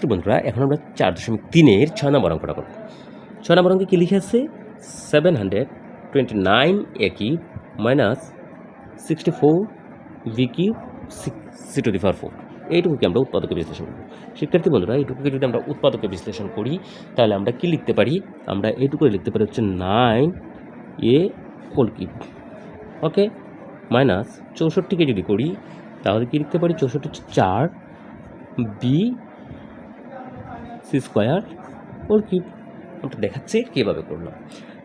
শিক্ষার্থী বন্ধুরা, এখন আমরা চার দশমিক তিনের ছয় নম্বর অঙ্কটা করব। ছয় নম্বর অঙ্কে কী লিখে আছে? Seven hundred twenty nine A cube minus sixty four V cube C to the power four এইটুকুকে আমরা উৎপাদকে বিশ্লেষণ করব। শিক্ষার্থী বন্ধুরা, এইটুকুকে যদি আমরা উৎপাদকে বিশ্লেষণ করি, তাহলে আমরা কি লিখতে পারি? আমরা এইটুকু লিখতে পারি হচ্ছে nine A whole cube okay minus চৌষট্টিকে যদি করি, তাহলে কি লিখতে পারি? চৌষট্টি হচ্ছে চার বি সি স্কোয়ার ওর কিউব। ওটা দেখাচ্ছে কীভাবে করলাম।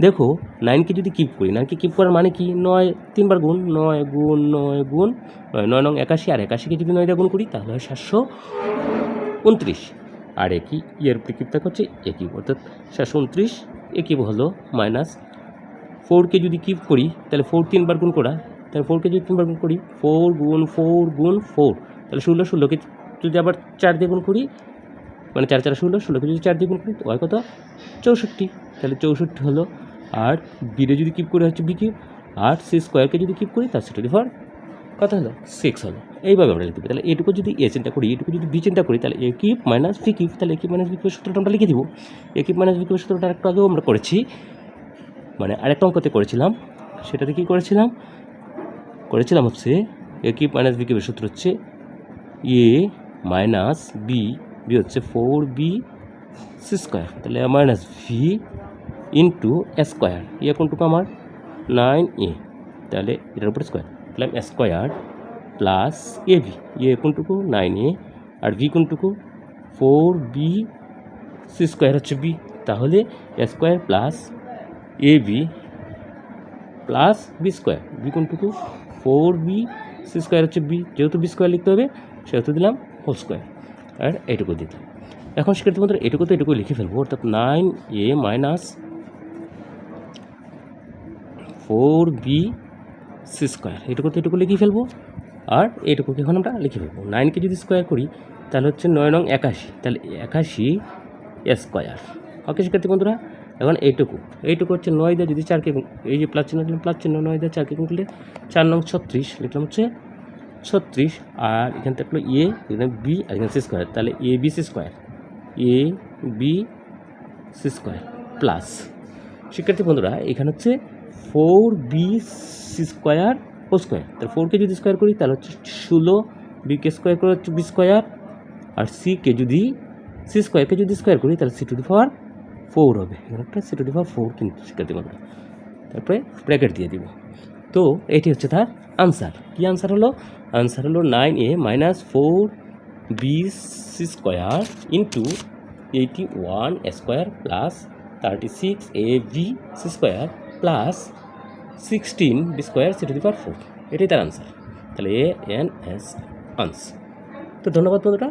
দেখো, নাইনকে যদি কিপ করি, নাইনকে কিপ করার মানে কি? নয়, তিনবার গুণ, নয় গুণ নয় গুণ, নয় নয় নং একাশি, আর একাশিকে যদি নয় দিয়ে গুণ করি, তাহলে হয় সাতশো উনত্রিশ। আর একই ইয়ের কিপ থাকা হচ্ছে একই অর্থাৎ সাতশো উনত্রিশ একই হলো মাইনাস ফোরকে যদি কিপ করি, তাহলে ফোর তিনবার গুণ করা, তাহলে ফোরকে যদি তিনবার গুণ করি, ফোর গুণ ফোর গুণ, ফোর, তাহলে ষোলো, ষোলোকে যদি আবার চার দিয়ে গুণ করি মানে চার চার ষোলো ষোলোকে যদি চার দিয়ে গুণ করি তো। হয় কত? চৌষট্টি। তাহলে চৌষট্টি হলো আর বিরে যদি কিপ করে হচ্ছে বি কিউব আর সি স্কোয়ারকে যদি কিপ করি তার সেটা ডিফার কত হলো? সিক্স হলো। এইভাবে আমরা লিখতে পারি। তাহলে এটুকু যদি এ চিন্তা করি, এটুকু যদি বি চিন্তা করি, তাহলে A cube minus B cube তাহলে A cube minus B cube সূত্রটা আমরা লিখে দিব। A cube minus B cube সূত্রটা একটু আগেও আমরা করেছি। মানে আরেকটা অঙ্কতে করেছিলাম। সেটাতে কী করেছিলাম? করেছিলাম হচ্ছে এ কিউব মাইনাস বি কিউবের সূত্র হচ্ছে এ মাইনাস বি বি হচ্ছে ফোর বি সি স্কোয়ার। তাহলে minus V into square A কোনটুকু আমার? নাইন এ তাহলে এটার উপরে স্কোয়ার তাহলে square plus A V A কোনটুকু? Nine এ আর ভি কোনটুকু? ফোর বি সি স্কোয়ার হচ্ছে বি তাহলে square plus A B plus B square B কোনটুকু? Four B C square হচ্ছে বি যেহেতু বি স্কোয়ার লিখতে হবে, সেহেতু দিলাম হোল স্কোয়ার আর এটুকু দিতে এখন শিক্ষার্থী বন্ধুরা এটুকু তো এটুকু লিখে ফেলব। অর্থাৎ nine A minus four B C square এটুকু তো এটুকু লিখে ফেলব। আর এইটুকুকে এখন আমরা লিখে ফেলব। নাইনকে যদি স্কোয়ার করি, তাহলে হচ্ছে নয় নং একাশি। তাহলে একাশি স্কোয়ার ওকে শিক্ষার্থী বন্ধুরা, এখন এইটুকু এইটুকু হচ্ছে নয় দিয়ে যদি চারকে এই যে প্লাস চিহ্ন প্লাস চিহ্ন নয় দিয়ে চারকে করলে চার নং ছত্রিশ। লিখলাম হচ্ছে ছত্রিশ আর এখানে থাকল এ এখানে বি আর এখানে সি স্কোয়ার তাহলে A B C square A B C square plus শিক্ষার্থী বন্ধুরা, এখানে হচ্ছে ফোর বি সি স্কোয়ার ও স্কোয়ার তাহলে ফোরকে যদি স্কোয়ার করি, তাহলে হচ্ছে ষোলো বিকে স্কোয়ার করে হচ্ছে বি স্কোয়ার আর সিকে যদি সি স্কোয়ারকে যদি স্কোয়ার করি, তাহলে C to the power four হবে। এখানে একটা C to the power four কিন্তু, শিক্ষার্থী বন্ধুরা। তারপরে ব্র্যাকেট দিয়ে দিব। তো, এটি হচ্ছে তার আনসার। কি আনসার হলো? আনসার হলো nine A minus four B square into eighty one square plus thirty six A B square plus sixteen B square C to the four এটাই তার আনসার তাহলে এ এন এস আনসার তো ধন্যবাদ বন্ধুরা।